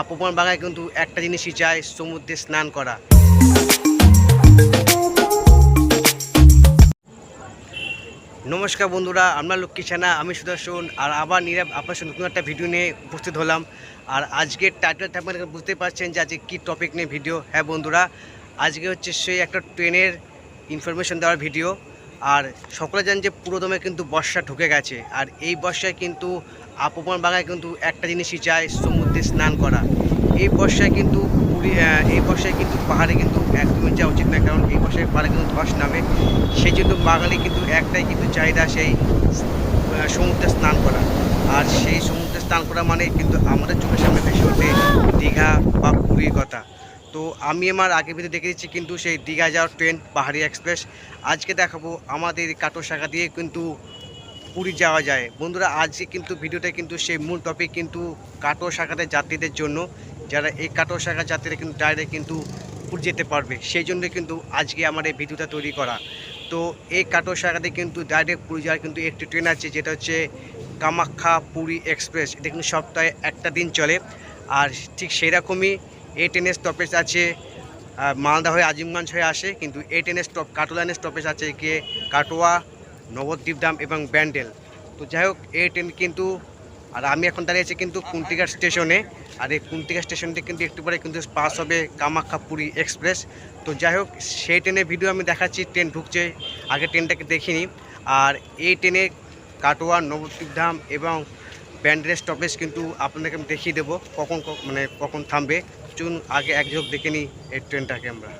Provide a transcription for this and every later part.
আপমান বাগায় কিন্তু একটা জিনিসই চায় সমুদ্রে স্নান করা। নমস্কার বন্ধুরা, আমরা লক্ষ্মী ছানা আমি সুদর্শন, আর আবার নীরব আপনার সাথে নতুন একটা ভিডিও নিয়ে উপস্থিত হলাম। আর আজকের টাইটেল আপনারা বুঝতে পারছেন যে আজকে কী টপিক নিয়ে ভিডিও হ্যাঁ বন্ধুরা, আজকে হচ্ছে সেই একটা ট্রেনের ইনফরমেশন দেওয়ার ভিডিও আর সকলে জানেন যে পুরোদমে কিন্তু বর্ষা ঢুকে গেছে। আর এই বর্ষায় কিন্তু আপমান বাগায় কিন্তু একটা জিনিসই চায় সমুদ্রে স্নান করা। এই বর্ষায় কিন্তু এই বর্ষায় কিন্তু পাহাড়ে কিন্তু একদমই যাওয়া উচিত না, কারণ এই বর্ষায় পাহাড়ে কিন্তু ধস নামে। সেই জন্য বাঙালি কিন্তু একটাই কিন্তু চাহিদা, সেই সমুদ্রে স্নান করা। আর সেই সমুদ্রে স্নান করা মানে কিন্তু আমাদের চোখের সামনে ভেসে ওঠে দীঘা বা পুরীর কথা। তো আমি আমার আগে ভিতরে দেখে দিচ্ছি, কিন্তু সেই দীঘা যাওয়ার ট্রেন পাহাড়ি এক্সপ্রেস আজকে দেখাবো আমাদের কাটো শাখা দিয়ে কিন্তু পুরী যাওয়া যায়। বন্ধুরা, আজকে কিন্তু ভিডিওটা কিন্তু সেই মূল টপিক কিন্তু কাটো শাখাতে যাত্রীদের জন্য। যারা এই কাটো শাখা যাত্রীরা কিন্তু ডাইরেক্ট কিন্তু পুরী যেতে পারবে। সেই জন্য কিন্তু আজকে আমার এই ভিডিওটা তৈরি করা। তো এই কাটো শাখাতে কিন্তু ডাইরেক্ট পুরী যাওয়ার কিন্তু একটি ট্রেন আছে, যেটা হচ্ছে কামাখ্যা পুরী এক্সপ্রেস এটা কিন্তু সপ্তাহে একটা দিন চলে। আর ঠিক সেরকমই এই ট্রেনের স্টপেজ আছে মালদা হয়ে আজিমগঞ্জ হয়ে আসে, কিন্তু এই ট্রেনের স্টপ কাটো লাইনের স্টপেজ আছে গিয়ে কাটোয়া নবদ্বীপধাম এবং ব্যান্ডেল। তো যাই হোক এই ট্রেন কিন্তু, আর আমি এখন দাঁড়িয়েছি কিন্তু কুন্তিঘাট স্টেশনে, আর এই কুন্তিঘাট স্টেশন থেকে কিন্তু একটু পরে কিন্তু পাস হবে কামাখ্যা পুরী এক্সপ্রেস। তো যাই হোক, সেই ট্রেনের ভিডিও আমি দেখাচ্ছি, ট্রেন ঢুকছে, আগে ট্রেনটাকে দেখিনি। আর এই ট্রেনে কাটোয়া নবদ্বীপধাম এবং ব্যান্ডেলের স্টপেজ কিন্তু আপনাদেরকে আমি দেখিয়ে দেবো, কখন ক- মানে কখন থামবে। চুন আগে এক ঝোঁক দেখে নিই এই ট্রেনটাকে আমরা।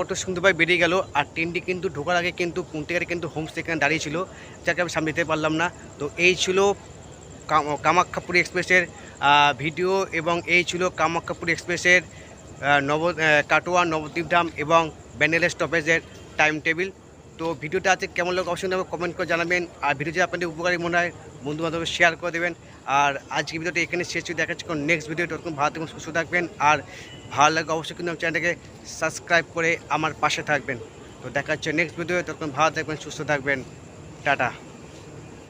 কত সুন্দরভাবে বেরিয়ে গেল, আর ট্রেনটি কিন্তু ঢোকার আগে কিন্তু কুন্তিকারে কিন্তু হোম এখানে দাঁড়িয়েছিল যাকে আমি সামনে পারলাম না। তো এই ছিল কাম- কামাখ্যাপুরী এক্সপ্রেসের ভিডিও এবং এই ছিল কামাখ্যাপুরী এক্সপ্রেসের নব কাটোয়া নবদ্বীপ ধাম এবং ব্যান্ডেলের স্টপেজের টাইম টেবিল তো ভিডিওটা আছে কেমন লোক অবশ্যই কমেন্ট করে জানাবেন। আর ভিডিও যদি আপনাদের উপকারী মনে হয় বন্ধু বান্ধবের শেয়ার করে দেবেন। আর আজকে ভিডিওটা এখানে শেষ হয়ে দেখাচ্ছি কোন নেক্সট ভিডিও তখন ভালো থাকবেন, সুস্থ থাকবেন। আর ভালো লাগে অবশ্যই কিন্তু চ্যানেলটাকে সাবস্ক্রাইব করে আমার পাশে থাকবেন। তো দেখা হচ্ছে নেক্সট ভিডিও তখন ভালো থাকবেন, সুস্থ থাকবেন। টাটা।